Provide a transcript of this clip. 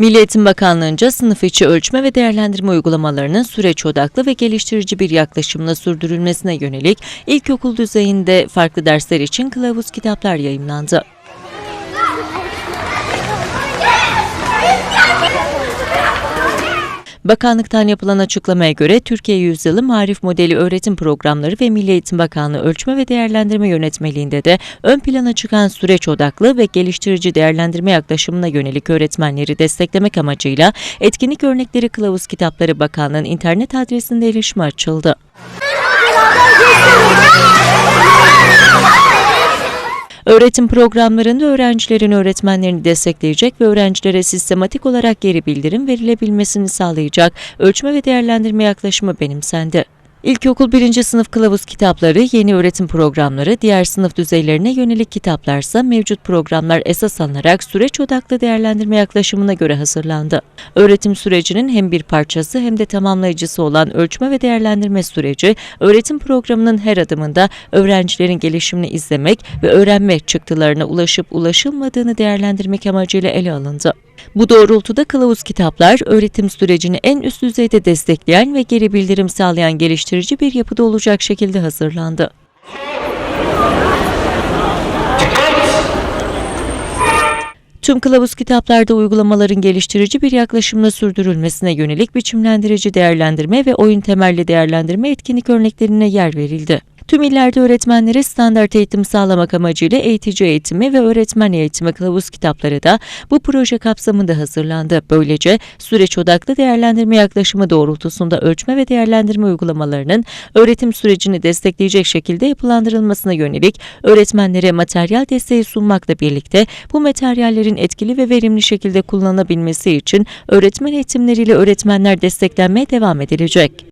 Milli Eğitim Bakanlığı'nca sınıf içi ölçme ve değerlendirme uygulamalarının süreç odaklı ve geliştirici bir yaklaşımla sürdürülmesine yönelik ilkokul düzeyinde farklı dersler için kılavuz kitaplar yayımlandı. Bakanlıktan yapılan açıklamaya göre Türkiye Yüzyılı Marif Modeli Öğretim Programları ve Milli Eğitim Bakanlığı Ölçme ve Değerlendirme Yönetmeliğinde de ön plana çıkan süreç odaklı ve geliştirici değerlendirme yaklaşımına yönelik öğretmenleri desteklemek amacıyla etkinlik örnekleri kılavuz kitapları Bakanlığı'nın internet adresinde erişime açıldı. Öğretim programlarında öğrencilerin öğretmenlerini destekleyecek ve öğrencilere sistematik olarak geri bildirim verilebilmesini sağlayacak ölçme ve değerlendirme yaklaşımı benimsendi. İlkokul 1. sınıf kılavuz kitapları, yeni öğretim programları, diğer sınıf düzeylerine yönelik kitaplarsa mevcut programlar esas alınarak süreç odaklı değerlendirme yaklaşımına göre hazırlandı. Öğretim sürecinin hem bir parçası hem de tamamlayıcısı olan ölçme ve değerlendirme süreci, öğretim programının her adımında öğrencilerin gelişimini izlemek ve öğrenme çıktılarına ulaşıp ulaşılmadığını değerlendirmek amacıyla ele alındı. Bu doğrultuda kılavuz kitaplar, öğretim sürecini en üst düzeyde destekleyen ve geri bildirim sağlayan geliştirici bir yapıda olacak şekilde hazırlandı. Tüm kılavuz kitaplarda uygulamaların geliştirici bir yaklaşımla sürdürülmesine yönelik biçimlendirici değerlendirme ve oyun temelli değerlendirme etkinlik örneklerine yer verildi. Tüm illerde öğretmenlere standart eğitim sağlamak amacıyla eğitici eğitimi ve öğretmen eğitimi kılavuz kitapları da bu proje kapsamında hazırlandı. Böylece süreç odaklı değerlendirme yaklaşımı doğrultusunda ölçme ve değerlendirme uygulamalarının öğretim sürecini destekleyecek şekilde yapılandırılmasına yönelik öğretmenlere materyal desteği sunmakla birlikte bu materyallerin etkili ve verimli şekilde kullanılabilmesi için öğretmen eğitimleriyle öğretmenler desteklenmeye devam edilecek.